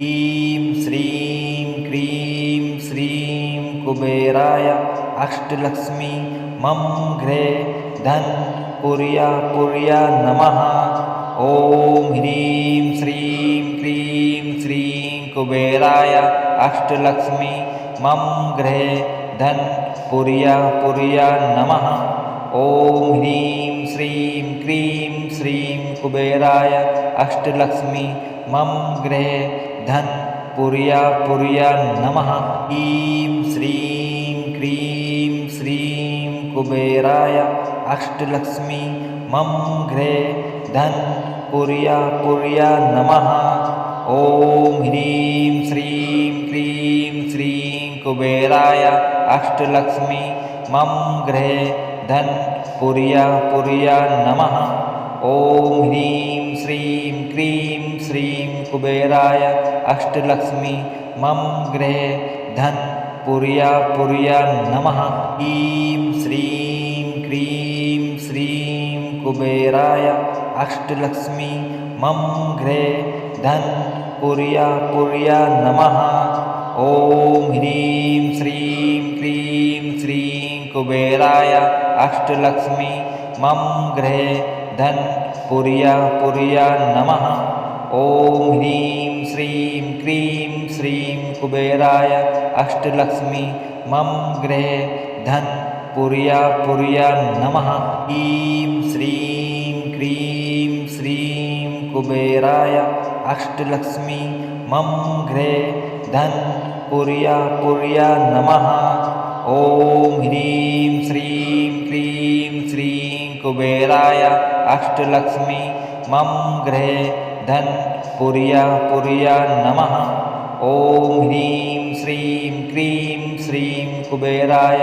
श्रीं क्रीं श्रीं कुबेराय अष्टलक्ष्मी मम घ्रे धन पुर्या पुर्या नमः। ॐ ह्रीं श्रीं क्रीं श्रीं कुबेराय अष्टलक्ष्मी मम गृहे धन पुर्या पुर्या नमः। ॐ ह्रीं श्रीं क्रीं श्रीं कुबेराय अष्टलक्ष्मी मम गृहे धन पुर्या पुर्या नमः। ईं श्रीं क्रीं श्रीं कुबेराय अष्टलक्ष्मी मम गृहे धन पुर्या पुर्या नमः। ॐ ह्रीं श्रीं क्रीं श्रीं कुबेराय अष्टलक्ष्मी मम गृहे धन पुर्या पुर्या नमः ॐ ह्रीं श्रीं क्रीं श्रीं कुबेराय अष्टलक्ष्मी मम गृहे धन पुर्या पुर्या नमः। ईं श्रीं क्रीं श्रीं कुबेराय अष्टलक्ष्मी मम गृहे धन पुर्या पुर्या नमः। ॐ ह्रीं श्रीं क्रीं श्रीं कुबेराय अष्टलक्ष्मी मम गृहे धन पुर्या पुर्या नमः। ॐ ह्रीं श्रीं क्रीं श्रीं कुबेराय अष्टलक्ष्मी मम गृहे धन पुर्या पुर्या नमः। ईं श्रीं क्रीं श्रीं कुबेराय अष्टलक्ष्मी मम गृहे धन पुर्या पुर्या नमः। ॐ ह्रीं श्रीं क्रीं श्रीं कुबेराय अष्टलक्ष्मी मम गृहे धन पुर्या पुर्या नमः। ॐ ह्रीं श्रीं क्रीं श्रीं कुबेराय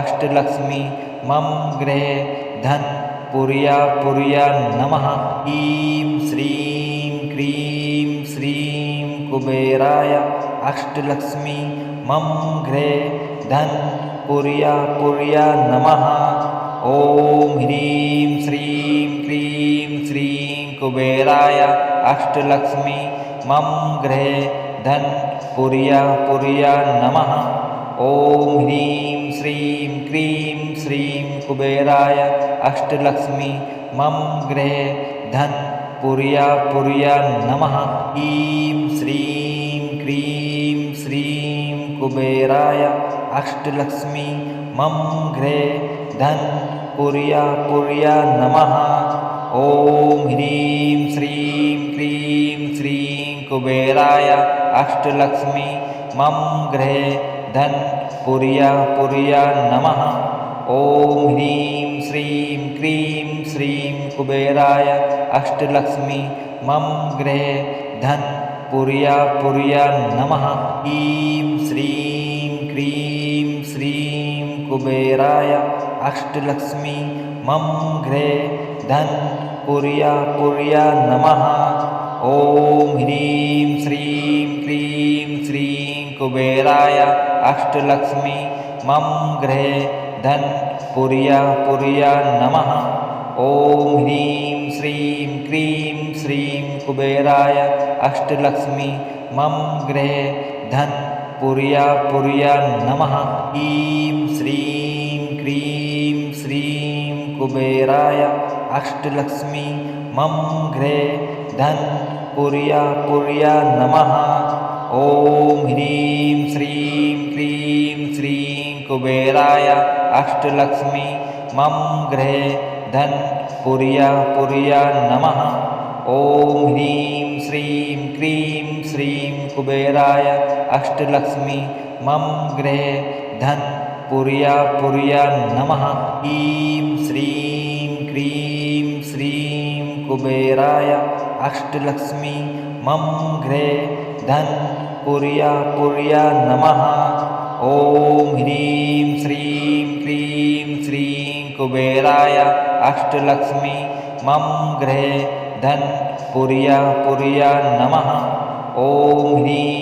अष्टलक्ष्मी मम गृहे धन पुर्या पुर्या नमः। ईं श्रीं क्रीं श्रीं कुबेराय अष्टलक्ष्मी मम गृहे धन पुर्या पुर्या नमः। ॐ ह्रीं श्रीं कुबेराय अष्टलक्ष्मी मम गृहे धन पुर्या पुर्या नमः। ॐ ह्रीं श्रीं क्रीं श्रीं कुबेराय अष्टलक्ष्मी मम गृहे धन पुर्या पुर्या नमः। ईं श्रीं क्रीं श्रीं कुबेराय अष्टलक्ष्मी मम गृहे धन पुर्या पुर्या नमः ॐ ह्रीं श्रीं क्रीं श्रीं कुबेराय अष्टलक्ष्मी मम गृहे धन पुर्या पुर्या नमः। ॐ ह्रीं श्रीं क्रीं श्रीं कुबेराय अष्टलक्ष्मी मम गृहे धन पुर्या पुर्या नमः। ईं श्रीं क्रीं श्रीं कुबेराय अष्टलक्ष्मी मम गृहे धन पुर्या पुर्या नमः। ॐ ह्रीं श्रीं क्रीं श्रीं कुबेराय अष्टलक्ष्मी। मम गृहे धन पुर्या पुर्या नमः। ॐ ह्रीं श्रीं क्रीं श्रीं कुबेराय अष्टलक्ष्मी। मम गृहे धन पुर्या पुर्या नमः। ईं श्रीं क्रीं श्रीं कुबेराय अष्टलक्ष्मी मम गृहे धन पुर्या पुर्या नमः। ॐ ह्रीं श्रीं क्रीं श्रीं कुबेराय अष्टलक्ष्मी मम गृहे धन पुर्या पुर्या नमः। ॐ ह्रीं श्रीं क्रीं श्रीं कुबेराय अष्टलक्ष्मी मम गृहे धन पुर्या पुर्या नमः। ईं श्रीं क्रीं कुबेराय अष्टलक्ष्मी मम गृहे धन पुर्या पुर्या नमः। ॐ ह्रीं श्रीं क्रीं श्रीं कुबेराय अष्टलक्ष्मी मम गृहे धन पुर्या पुर्या नमः। ॐ ह्रीं